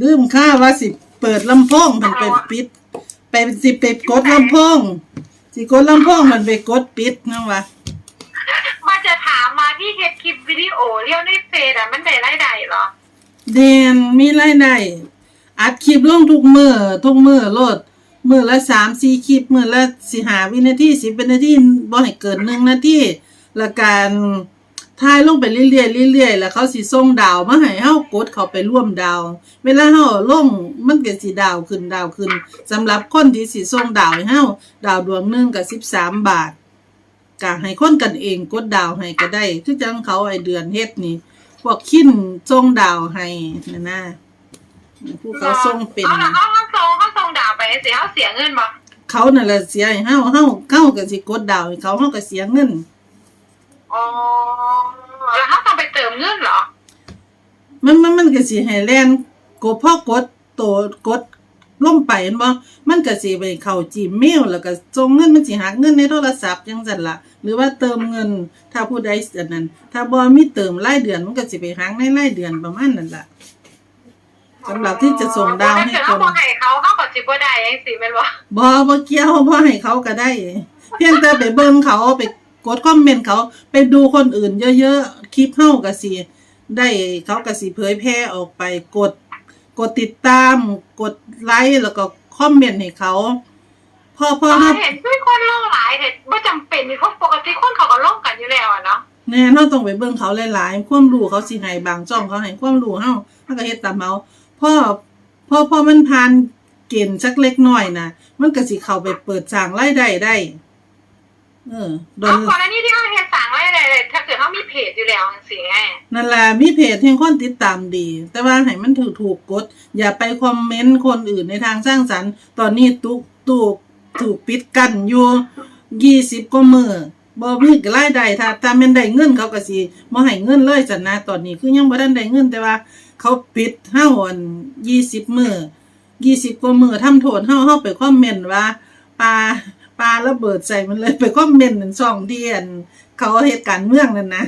ลืมค่าว่าสิเปิดลำโพงมันไปปิด ไปสิไปกดลำโพงสิกดลำโพงมันไปกดปิดนะวะว่าจะถามมาที่เฮ็ดคลิปวิดีโอเลี้ยวในเฟซอะมันได้รายได้เหรอเดนมีรายได้อัดคลิปลงทุกมือทุกมือโลดมือละสามสี่คลิปมือละสิหาวินาทีสิบวินาทีบ่ให้เกินหนึ่งนาทีและการ ทายลงไปเรื่อยๆเรื่อยๆแล้วเขาสิส่งดาวมาให้เฮากดเข้าไปร่วมดาว เวลาเฮาลงมันก็สิดาวขึ้นดาวขึ้นสำหรับคนที่สิส่งดาวให้เฮาดาวดวงหนึงก็13บาทก็ให้คนกันเองกดดาวให้ก็ได้คือจังเขาไอเดือนเฮ็ดนี่พวกขิ้นส่งดาวให้นะนะผู้เขาส่งเป็นเอาละเขาเขาส่งเขาส่งดาวไปเสียเขาเสียเงินบ่เขานั่นแหละเสียให้เฮาเฮาเฮาก็สิกดดาวให้เขาเฮาก็เสียเงินอ๋อแล้ว เขาต้องไปเติมเงินเหรอ มันมันมันก็สิให้แล่นกดพอกดโตกดลงไปเห็นบ่มันก็สิไปเข้า Gmail แล้วก็ส่งเงินมันสิหักเงินในโทรศัพท์จังซั่นล่ะ หรือว่าเติมเงินถ้าผู้ใดอันนั้น ถ้าบ่มีเติมรายเดือนมันก็สิไปหักในรายเดือนประมาณนั้นล่ะสำหรับที่จะส่งดาวให้แต่คเขานบอกให้เขาเขาก็สิบ่ได้ยังสิแม่นบ่บ่บ่เกี่ยวบ่ให้เขาก็ได้ เพียงแต่ไปเบิ่งเขาไป กดคอมเมนต์เขาไปดูคนอื่นเยอะๆ คลิปเฮาก็สิได้เขาก็สิเผยแพร่ออกไปกดกดติดตาม กดไลค์แล้วก็คอมเมนต์ให้เขาพอพอเฮาเห็นด้วยคนลงหลายแต่บ่จำเป็นนี่เขาปกติคนเขาก็ลงกันอยู่แล้วอะเนาะแน่เฮาต้องไปเบิ่งเขาหลายๆ ความรู้เขาสิให้บางช่องเขาให้ความรู้เฮาเฮาก็เฮ็ดตามเฮาพอพอพอมันผ่านเกณฑ์สักเล็กน้อยน่ะมันก็สิเข้าไปเปิดสร้างรายได้ได้ เออโดเอานก่อนหน้านี้ที่เขาเฮ็ดสั่งไว้เลยถ้าเกิดเขามีเพจอยู่แล้วจังซี่ไงนั่นแหละมีเพจที่คนติดตามดี แต่ว่าให้มันถูกถูกกด อย่าไปคอมเมนต์คนอื่นในทางสร้างสรรค์ ตอนนี้ตุกตุกถูกปิดกันอยู่ยี่สิบกว่ามือบ่มีรายได้ถ้าถ้าแม่นได้เงินเขาก็สิบ่ให้เงินเลยจันนะตอนนี้คือยังบ่ทันได้เงินแต่ว่า เขาปิดเฮาอัน20มื้อ20กว่ามื้อทำโทษเฮาเฮาไปคอมเมนต์ว่าปลา ปลาระเบิดใส่มันเลยไปคอมเมนต์นั่นช่องเดียนเขาเฮ็ดการเมืองนั่นนะ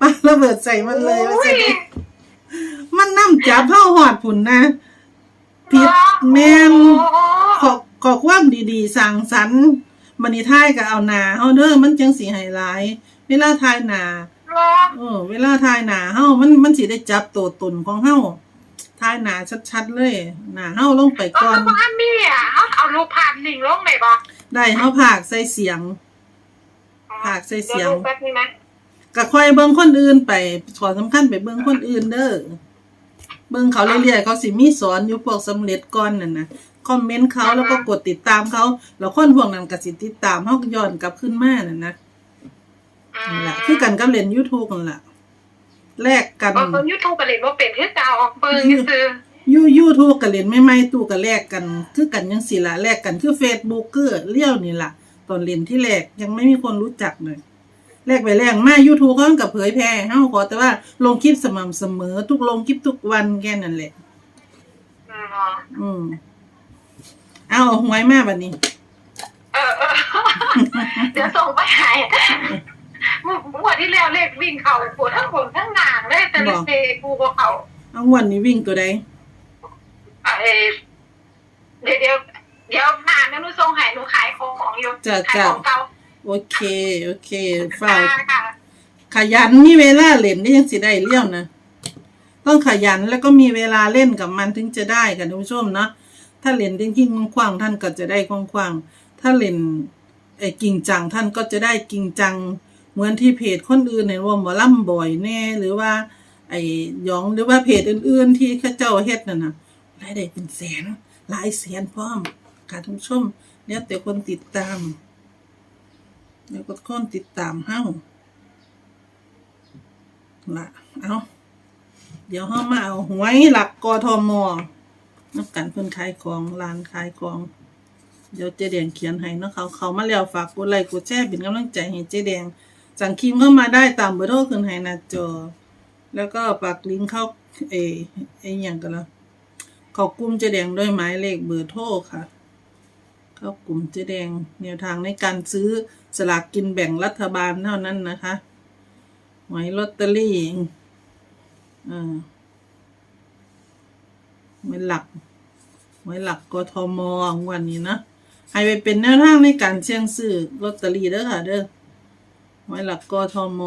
ปาระเบิดใส่มันเลยว่าจะได้มันนำจับเฮาหอดผุนนะผิดแม่นขอขอความดีๆสั่งสรรค์บัดนี้ทายก็เอาหน้าเฮาเด้อมันจังสิให้หลายเวลาทายหน้าเออ เวลาทายหน้าเฮามันมันสิได้จับตัวตนของเฮาทายหน้าชัดๆเลยหน้าเฮาลงไปก็ก่อนบ้านมีอะเอา เอารูปภาพนิ่งลงได้บ่ได้เฮาพากใส่เสียงภาคใส่เสียง ดี๋วดูแป๊บนึงนะก็ค่อยเบิ่งคนอื่นไปขอสำคัญไปเบิ่งคนอื่นเด้อเบิ่งเขาเรื่อยๆเขาสิมีสอนอยู่พวกสำเร็จก่อนนั่นนะคอมเมนต์เขาแล้วก็กดติดตามเขาแล้วคนพวกนั้นก็สิติดตามเฮาก็ย้อนกลับขึ้นมานั่นนะนั่นล่ะคือกันกับเล่น YouTube นั่นล่ะแลกกัน เบิ่งยูทูบก็เลยบ่เป็นคือเก่าเบิ่งซื่อ ยู YouTube ก็เล่นใหม่ๆตู้ก็แลกกัน คือกันจังซี่ล่ะแลกกันคือ Facebook คือเลี้ยวนี่ล่ะตอนเล่นที่แรกยังไม่มีคนรู้จักเลยแลกไปแลกมา YouTube เขาก็เผยแพร่ให้เฮาขอแต่ว่าลงคลิปสม่ำเสมอ ทุกลงคลิปทุกวันแค่นั้นแหละๆอืมอืมเอาหวยมาบัดนี้ เออเออเดี๋ยวส่งไปให้เมื่อวันที่แล้วเลขวิ่งเขาปวดทั้งบนทั้งหางเลยแต่ลิเซกูบ่เขาเอางวันนี้วิ่งตัวใด เอ่อเดี๋ยวเดี๋ยวเดี๋ยวนานนะหนูส่งให้หนูขายของอยู่จ้ะขายจ้ะ ของเก่าโอเค โอเคฝ้าวค่ะค่ะ ขยันมีเวลาเล่นนี่ยังสิได้เลี้ยวนะ ต้องขยันแล้วก็มีเวลาเล่นกับมันถึงจะได้ค่ะท่านผู้ชมเนาะถ้าเล่นจริงๆคว่างๆท่านก็จะได้คว่างๆถ้าเล่นไอ้กิ่งจังท่านก็จะได้กิ่งจัง เหมือนที่เพจคนอื่นเห็นว่าหมอล่ำบ่อยแน่ หรือว่า ไอ้หยองหรือว่าเพจอื่น ๆ ที่เข้าเจ้าเฮ็ดนั่นน่ะ รายได้เป็นแสนหลายแสนพร้อมค่ะท่านผู้ชมแล้วแต่คนติดตามแล้วก็คนติดตามเฮ้าละเอาเดี๋ยวเฮ้ามาเอาหวยหลักกทมนักการเพิ่นขายของร้านขายของเดี๋ยวเจแดงเขียนให้นะเขาเขามาแล้วฝากกดไลค์กดแชร์เป็นกำลังใจให้เจแดง สั่งครีมเข้ามาได้ตามเบอร์โทรขึ้นให้หน้าจอ แล้วก็ปักลิงก์เข้าเอไออย่างกันละ เข้ากลุ่มเจแดงด้วยหมายเลขเบอร์โทรค่ะ เข้ากลุ่มเจแดงแนวทางในการซื้อสลากกินแบ่งรัฐบาลเท่านั้นนะคะหวยลอตเตอรี่อ่าหวยหลักหวยหลักกทมวันนี้นะให้ไปเป็นแนวทางในการเสี่ยงซื้อลอตเตอรี่เด้อค่ะเด้อหวยหลักกทม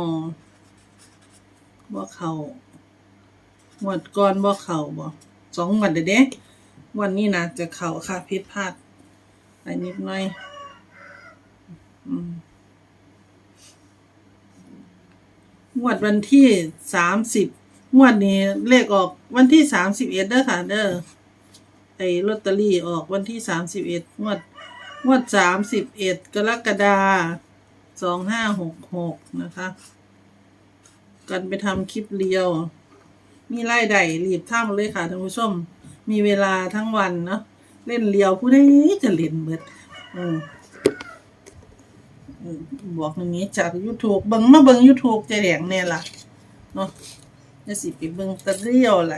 บ่เขางวดก่อนบ่เขาบ่ สองวันเด้อเด้วันนี้นะจะเข่าค่ะผิดพลาดไปนิดหน่อยอืมงวดวันที่สามสิบงวดนี้เลขออกวันที่สามสิบเอ็ดเด้อค่ะเด้อไอ้ลอตเตอรี่ออกวันที่สามสิบเอ็ดงวดงวดสามสิบเอ็ดกรกฎาสองห้าหกหกนะคะ กันไปทำคลิปเรียว มีไล่ใดรีบทำเลยค่ะท่านผู้ชม มีเวลาทั้งวันเนาะเล่นเรียวผู้ใดจะเล่นเบิดอืมอืมบอกอย่างนี้จาก YouTube เบิ่งมาเบิ่ง YouTube ใจแดงแน่ล่ะเนาะจะสิไปเบิ่งตะเรียวไหล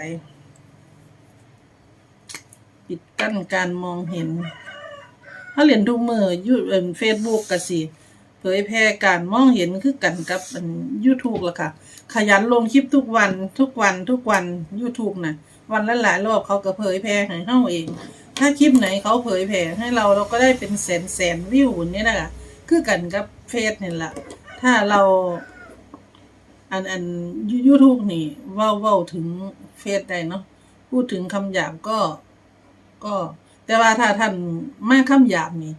ปิดกั้นการมองเห็น ถ้าเรียนทุกมือยูเอ่อ Facebook ก็สิ เผยแพร่การมองเห็นคือกันกับอัน YouTube ล่ะค่ะ ขยันลงคลิปทุกวันทุกวันทุกวัน YouTube นะวันละหลายรอบเขาก็เผยแพร่ให้เฮาเอง ถ้าคลิปไหนเขาเผยแพร่ให้เราเราก็ได้เป็นแสนแสนวิวเนี่ยนะคะคือกันกับเฟซนี่แหละถ้าเราอันอันยูทูบนี่ว้าว้าถึงเฟซได้เนาะพูดถึงคำหยาบก็ก็ แต่ว่าถ้าท่านมาคำหยาบนี่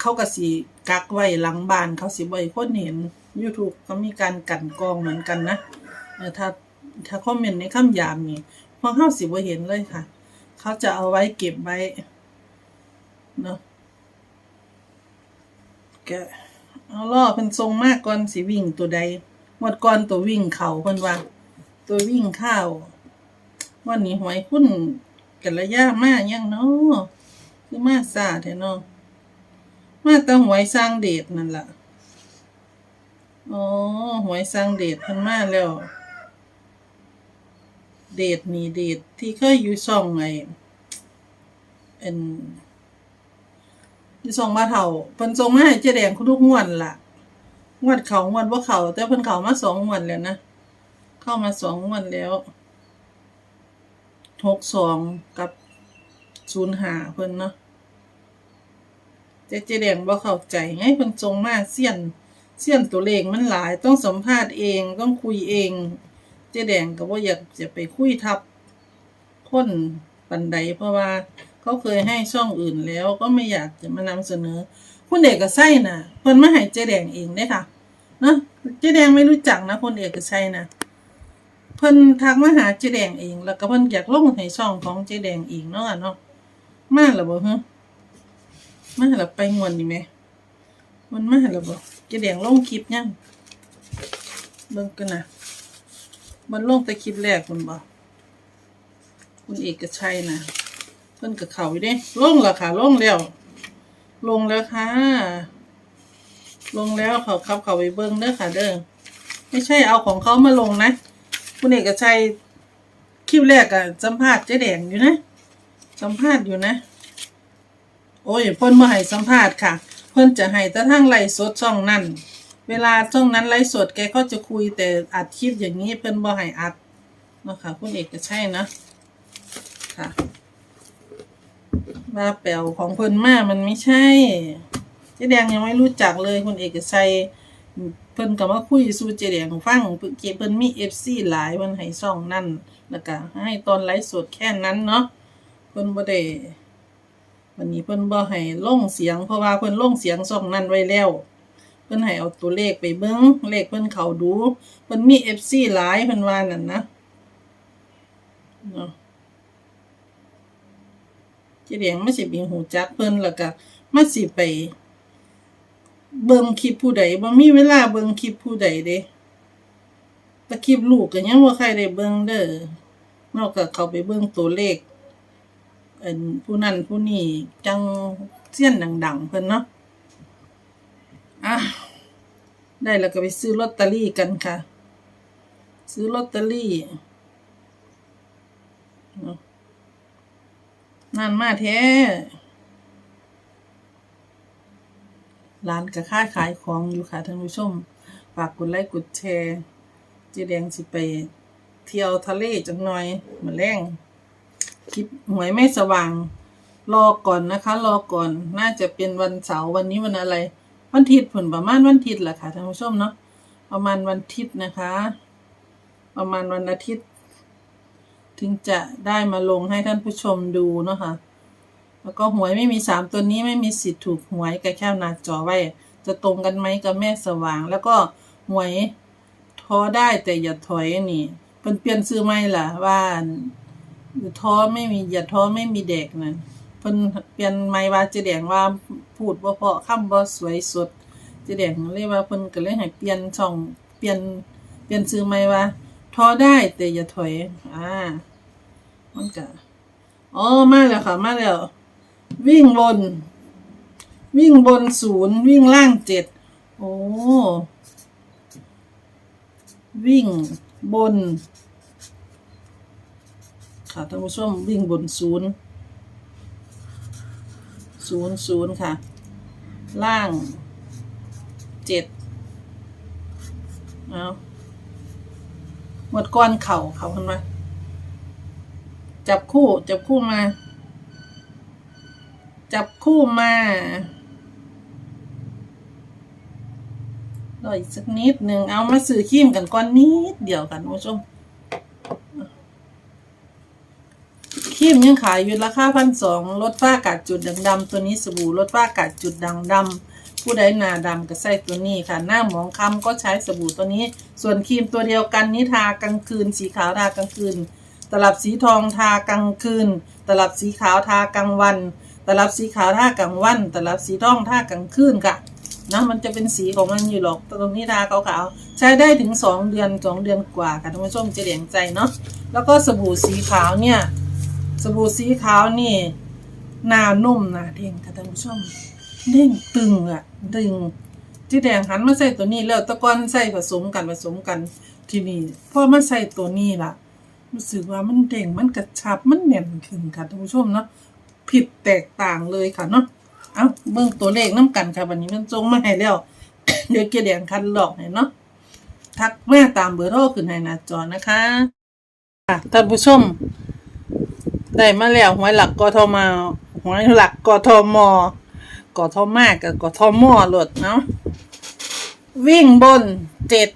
เขาก็สิ กักไว้หลังบ้านเขาสิบ่ให้คนเห็น YouTube ก็มีการกันกรองเหมือนกันนะถ้าถ้าคอมเมนต์ในคำหยาบนี่พวกเฮาสิบ่เห็นเลยค่ะ เขาจะเอาไว้เก็บไว้เนาะแกเอาล่อเพิ่นทรงมากก่อนสิวิ่งตัวใดงวดก่อนตัววิ่งเข่าเพิ่นว่า ตัววิ่งข้าววันนี้หวยคุ้นกันระยะมากยังเนาะคือมาซาแท้เนาะ มาแตหวยสร้างเดชนั่นล่ะอ๋อหวยสร้างเดชพิ่นมาแล้ว เดชนี่เดชที่เคยอยู่ช่องไอ้เป็นที่ส่งมาเท่าเพิ่นส่งมาให้เจ๊แดงทุกงวดล่ะงวดเขางวดบ่าเขาแต่เพิ่นเขามาสองงวดแล้วนะเข้ามาสองงวดแล้วหกสองกับศูนย์ห้าเพิ่นเนาะ แต่เจแดงบ่เข้าใจไงเพิ่นส่งมาเสี้ยนเสี้ยนตัวเลขมันหลายต้องสัมภาษณ์เองต้องคุยเอง เจ๊แดงก็บ่อยากจะไปคุยทับคนปันใดเพราะว่าเขาเคยให้ช่องอื่นแล้วก็ไม่อยากจะมานำเสนอ คุณเอกชัยน่ะเพิ่นมาให้เจ๊แดงเองเด้ค่ะเนาะเจ๊แดงไม่รู้จักนะคุณเอกชัยนะเพิ่นทักมาหาเจ๊แดงเอง แล้วก็เพิ่นอยากลงให้ช่องของเจ๊แดงเองเนาะเนาะมาแล้วบ่ฮะ มาแล้วไปงวนนี่แหมมันมาแล้วบ่เจ๊แดงลงคลิปยังเบิ่งกันนะมันลงแต่คลิปแรกคุณบ่คุณเอกชัยนะเพิ่นกับเขาอยู่เด้ลงแล้วค่ะลงแล้ว ลงแล้วค่ะ ลงแล้วเขาขับเขาไปเบิ้งเด้อค่ะ เด้อไม่ใช่เอาของเขามาลงนะคุณเอกชัยคลิปแรกอะสัมภาษณ์เจ๊แดงอยู่นะสัมภาษณ์อยู่นะ โอ้ยเพิ่นมาให้สัมภาษณ์ค่ะ เพิ่นจะให้แต่ทั้งไลฟ์สดช่องนั้น เวลาช่องนั้นไลฟ์สดแกก็จะคุยแต่อัดคลิปอย่างนี้เพิ่นบ่ให้อัดเนาะค่ะคุณเอกจะใชัยนะค่ะว่าแปลวของเพิ่นมามันไม่ใช่เจ๊แดงยังไม่รู้จักเลยคุณเอกชัยเพิ่นก็มาคุยสู่เจ๊แดงฟังเพิ่นเกเพิ่นมี FC หลายเพิ่นให้ซ่องนั่นแล้วก็ให้ตอนไลฟ์สดแค่นั้นเนาะเพิ่นบ่ได้ วันนี้เพิ่นบ่ให้ลงเสียงเพราะว่าเพิ่นลงเสียงซ่องนั้นไว้แล้ว เพิ่นให้เอาตัวเลขไปเบิ่งเลขเพิ่นเขาดูเพิ่นมี FC หลายเพิ่นว่านั่นนะเนาะเจ๊แดงมาสิเป็นหูจักเพิ่นแล้วก็มาสิไป เบิ่งคลิปผู้ใดบ่มีเวลาเบิ่งคลิปผู้ใดเด้ต่คลิปลูกก็ยังบ่าใครได้เบิ่งเด้อนอกจากเขาไปเบิ่งตัวเลข อันผู้นั้นผู้นี้จังเสี้ยนดัง ๆ เพิ่นเนาะอะได้แล้วก็ไปซื้อลอตเตอรี่กันค่ะ ซื้อลอตเตอรี่นานมาแท้ร้านก็ค่าขายของอยู่ค่ะท่านผู้ชม ฝากกดไลค์กดแชร์ เจ๊แดงสิไป เที่ยวทะเลจังหน่อยมาแรง คลิปหวยไม่สว่าง รอก่อนนะคะ รอก่อนน่าจะเป็นวันเสาร์วันนี้วันอะไร วันทิตย์ผลประมาณวันทิตย์แหละค่ะท่านผู้ชมเนาะประมาณวันทิตย์นะคะ ประมาณวันอาทิตย์ ถึงจะได้มาลงให้ท่านผู้ชมดูเนาะค่ะแล้วก็หวยไม่มีสามตัวนี้ไม่มีสิทธิ์ถูกหวยกับแค่หน้าจอไว้ จะตรงกันไหมกับแม่สว่าง แล้วก็หวยท้อได้แต่อย่าถอยนี่เพิ่นเปลี่ยนซื้อไหมล่ะว่า อย่าท้อไม่มีอย่าท้อไม่มีเด็กนะเพิ่นเปลี่ยนไหมว่าจะแดงว่าพูดบ่เพาะคำบ่สวยสดจะแดงเลยว่าเพิ่นก็เลยให้เปลี่ยนช่องเปลี่ยนเปลี่ยนซื้อไหมว่าท้อได้แต่อย่าถอยอ่ามันก็อ๋อมาแล้วค่ะมาแล้ว วิ่งบน วิ่งบนศูนย์วิ่งล่างเจ็ดโอ้วิ่งบน ค่ะท่านผู้ชมวิ่งบนศูนย์ศูนย์ศูนย์ค่ะ ล่างเจ็ดเอาหมดก้อนเข่าเขาขึ้นมาจับคู่ จับคู่มา จับคู่มารออีกสักนิดหนึ่งเอามาสื่อขีมกันก้อนนิดเดียวกันคุณผู้ชม ขีมยังขายอยู่ราคาพันสองลดฝ้ากาศจุดด่างดำตัวนี้สบู่ลดฝ้ากาศจุดด่างดำผู้ใดหนาดำก็ใส่ตัวนี้ค่ะ หน้าหมองคล้ำก็ใช้สบู่ตัวนี้ ส่วนครีมตัวเดียวกันนี้ทากลางคืน สีขาวทากลางคืน ตลับสีทองทากลางคืน ตลับสีขาวทากลางวัน ตลับสีขาวทากลางวัน ตลับสีทองทากลางคืนค่ะนะมันจะเป็นสีของมันอยู่หรอกตรงนี้ทาขาวๆใช้ได้ถึงสองเดือนสองเดือนกว่าค่ะท่านผู้ชมจะเหลียงใจเนาะแล้วก็สบู่สีขาวเนี่ย สบู่สีขาวนี่หนานุ่มนาเด้งค่ะท่านผู้ชมเด้งตึงอะตึงจีแดงหันมาใส่ตัวนี้แล้วตะกอนใส่ผสมกันผสมกันที่นี้พอมาใส่ตัวนี้ล่ะ รู้สึกว่ามันเด้งมันกระชับมันแน่นขึ้นค่ะท่านผู้ชมเนาะผิดแตกต่างเลยค่ะเนาะเอาเบิ่งตัวเลขน้ำกันค่ะวันนี้มันจงมาให้แล้ว เดี๋ยวเกียแดงคันหลอกให้เนาะทักแม่ตามเบอร์โทรขึ้นให้หน้าจอนะคะค่ะท่านผู้ชม ได้มาแล้วหวยหลักกทมหวยหลักกทมกทมากกับกทมหลดเนาะวิ่งบนเจ็ด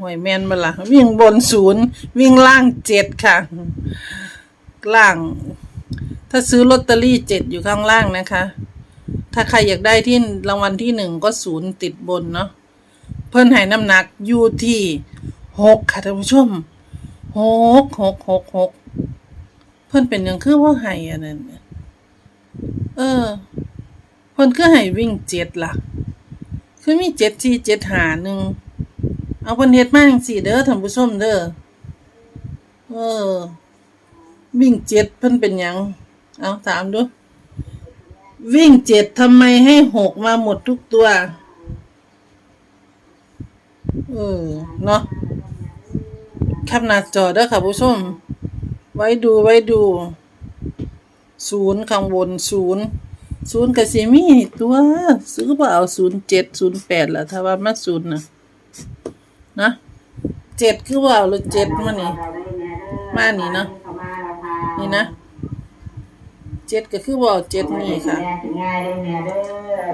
หวยแมนมาละวิ่งบนศูนย์วิ่งล่างเจ็ดค่ะ ล่าง ถ้าซื้อลอตเตอรี่เจ็ดอยู่ข้างล่างนะคะ ถ้าใครอยากได้ที่รางวัลที่หนึ่งก็ศูนย์ติดบนเนาะเพิ่นให้น้ำหนักอยู่ที่หกค่ะท่านผู้ชมหกหกหกหก เพิ่นเป็นหยังคือว่าให้อันนั้นน่ะเออ เพิ่นคือให้วิ่งเจ็ดล่ะ คือมีเจ็ดสี่เจ็ดหาหนึ่งเอาเพิ่นเฮ็ดมาจังซี่เด้อท่านผู้ชมเด้อเออ วิ่งเจ็ดเพิ่นเป็นหยัง เอาถามดูวิ่งเจ็ดทำไมให้หกมาหมดทุกตัว เออ เนาะแคปหน้าจอเด้อค่ะผู้ชม ไว้ดูไว้ดูศูนย์ข้างบนศูนย์ศูนย์กสิมีตัวซื้อเปล่าศูนย์เจ็ดศูนย์แปดล่ะถ้าว่ามาศูนย์นะนะเจ็ดคือว่าหรือเจ็ดมานี่มานี่เนาะนี่นะเจ็ดก็คือว่าเจ็ดนี่ค่ะง่ายเลยแม่เด้อ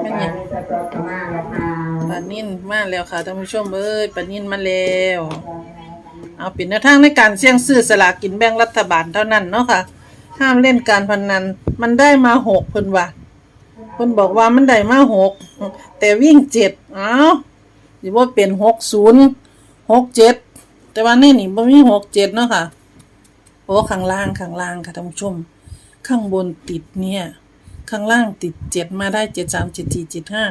เป็นไงปลาสตอกมาแล้วค่ะปานินมาแล้วค่ะท่านผู้ชมเอ้ยปานินมาแล้ว เอาเป็นแนวทางในการเสี่ยงซื้อสลากกินแบ่งรัฐบาลเท่านั้นเนาะค่ะ ห้ามเล่นการพนัน มันได้มาหกเพิ่นว่าเพิ่นบอกว่ามันได้มาหกแต่วิ่งเจ็ดอ้าวสิว่าเป็นหกศูนย์หกเจ็ดแต่ว่านี่นี่บ่มีหกเจ็ดเนาะค่ะโอ้ข้างล่างข้างล่างค่ะท่านผู้ชม ข้างบนติดเนี่ย ข้างล่างติดเจ็ดมาได้เจ็ดสามเจ็ดสี่เจ็ดห้า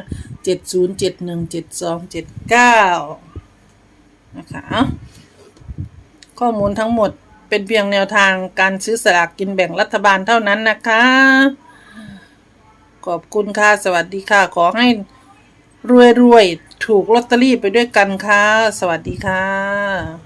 เจ็ดศูนย์เจ็ดหนึ่งเจ็ดสองเจ็ดเก้านะคะเอา ข้อมูลทั้งหมดเป็นเพียงแนวทางการซื้อสลากกินแบ่งรัฐบาลเท่านั้นนะคะ ขอบคุณค่ะ สวัสดีค่ะ ขอให้รวยๆถูกลอตเตอรี่ไปด้วยกันค่ะ สวัสดีค่ะ